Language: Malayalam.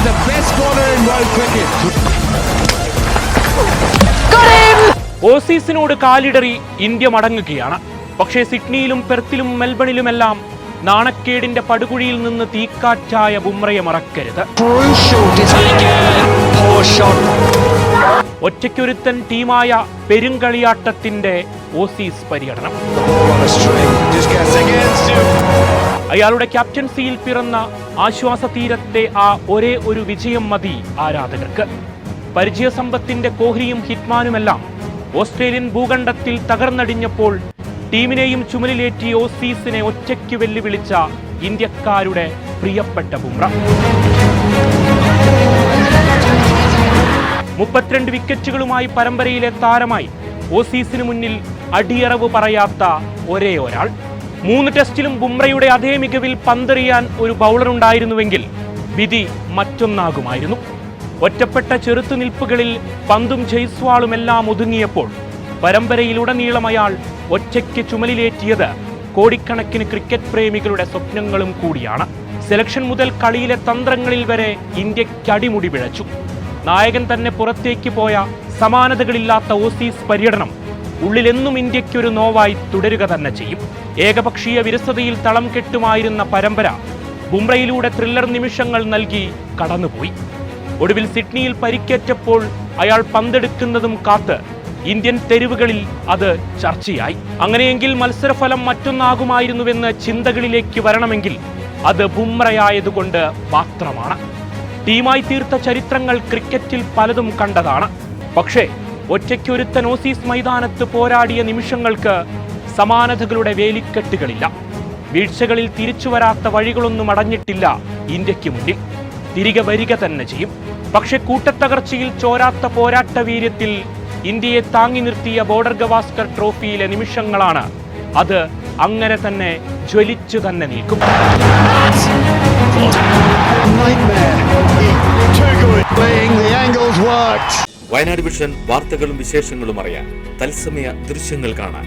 is the best bowler in world cricket. ഓസീസിനോട് കാലിടറി ഇന്ത്യ മടങ്ങുകയാണ് പക്ഷേ സിഡ്നിയിലും പെർത്തിലും മെൽബണിലുമെല്ലാം നാണക്കേടിന്റെ പടുകുഴിയിൽ നിന്ന് തീക്കാറ്റായ ബുംറയെ മറക്കരുത് Crucial decision. Poor shot. ഒറ്റയ്ക്കൊരുത്തൻ ടീമായ പെരുങ്കളിയാട്ടത്തിന്റെ ഓസീസ് പര്യടനം അയാളുടെ ക്യാപ്റ്റൻസിയിൽ പിറന്ന ആശ്വാസ തീരത്തെ ആ ഒരേ ഒരു വിജയം മതി ആരാധകർക്ക്. പരിചയസമ്പത്തിന്റെ കോഹ്ലിയും ഹിറ്റ്മാനുമെല്ലാം ഓസ്ട്രേലിയൻ ഭൂഖണ്ഡത്തിൽ തകർന്നടിഞ്ഞപ്പോൾ ടീമിനെയും ചുമലിലേറ്റി ഓസീസിനെ ഒറ്റയ്ക്ക് വെല്ലുവിളിച്ച ഇന്ത്യക്കാരുടെ പ്രിയപ്പെട്ട ബുംറ. മുപ്പത്തിരണ്ട് വിക്കറ്റുകളുമായി പരമ്പരയിലെ താരമായി ഓസീസിന് മുന്നിൽ അടിയറവ് പറയാത്ത ഒരേ ഒരാൾ. മൂന്ന് ടെസ്റ്റിലും ബുംറയുടെ അതേ മികവിൽ പന്തെറിയാൻ ഒരു ബൗളർ ഉണ്ടായിരുന്നുവെങ്കിൽ വിധി മറ്റൊന്നാകുമായിരുന്നു. ഒറ്റപ്പെട്ട ചെറുത്തുനിൽപ്പുകളിൽ പന്തും ജയ്സ്വാളും എല്ലാം ഒതുങ്ങിയപ്പോൾ പരമ്പരയിലുടനീളം അയാൾ ഒറ്റയ്ക്ക് ചുമലിലേറ്റിയത് കോടിക്കണക്കിന് ക്രിക്കറ്റ് പ്രേമികളുടെ സ്വപ്നങ്ങളും കൂടിയാണ്. സെലക്ഷൻ മുതൽ കളിയിലെ തന്ത്രങ്ങളിൽ വരെ ഇന്ത്യയ്ക്ക് അടിമുടി പിഴച്ചു. നായകൻ തന്നെ പുറത്തേക്ക് പോയ സമാനതകളില്ലാത്ത ഓസീസ് പര്യടനം ഉള്ളിലെന്നും ഇന്ത്യയ്ക്കൊരു നോവായി തുടരുക തന്നെ ചെയ്യും. ഏകപക്ഷീയ വിരസതയിൽ തളം കെട്ടുമായിരുന്ന പരമ്പര ബുംറയിലൂടെ ത്രില്ലർ നിമിഷങ്ങൾ നൽകി കടന്നുപോയി. ഒടുവിൽ സിഡ്നിയിൽ പരിക്കേറ്റപ്പോൾ അയാൾ പന്തെടുക്കുന്നതും കാത്ത് ഇന്ത്യൻ തെരുവുകളിൽ അത് ചർച്ചയായി. അങ്ങനെയെങ്കിൽ മത്സരഫലം മറ്റൊന്നാകുമായിരുന്നുവെന്ന് ചിന്തകളിലേക്ക് വരണമെങ്കിൽ അത് ബുംറയായതുകൊണ്ട് മാത്രമാണ്. ടീമായി തീർത്ത ചരിത്രങ്ങൾ ക്രിക്കറ്റിൽ പലതും കണ്ടതാണ്. പക്ഷേ ഒറ്റയ്ക്കൊരുത്തൻ ഓസീസ് മൈതാനത്ത് പോരാടിയ നിമിഷങ്ങൾക്ക് സമാനതകളുടെ വേലിക്കെട്ടുകളില്ല. വീഴ്ചകളിൽ തിരിച്ചു വരാത്ത വഴികളൊന്നും അടഞ്ഞിട്ടില്ല ഇന്ത്യയ്ക്ക് മുന്നിൽ. തിരികെ വരിക തന്നെ ചെയ്യും. പക്ഷെ കൂട്ടത്തകർച്ചയിൽ ചോരാത്ത പോരാട്ട വീര്യത്തിൽ ഇന്ത്യയെ താങ്ങി നിർത്തിയ ബോർഡർ ഗവാസ്കർ ട്രോഫിയിലെ നിമിഷങ്ങളാണ്. അത് അങ്ങനെ തന്നെ ജ്വലിച്ചു തന്നെ നിൽക്കും. വയനാട് വിഷൻ വാർത്തകളും വിശേഷങ്ങളും അറിയാൻ തത്സമയ ദൃശ്യങ്ങൾ കാണാൻ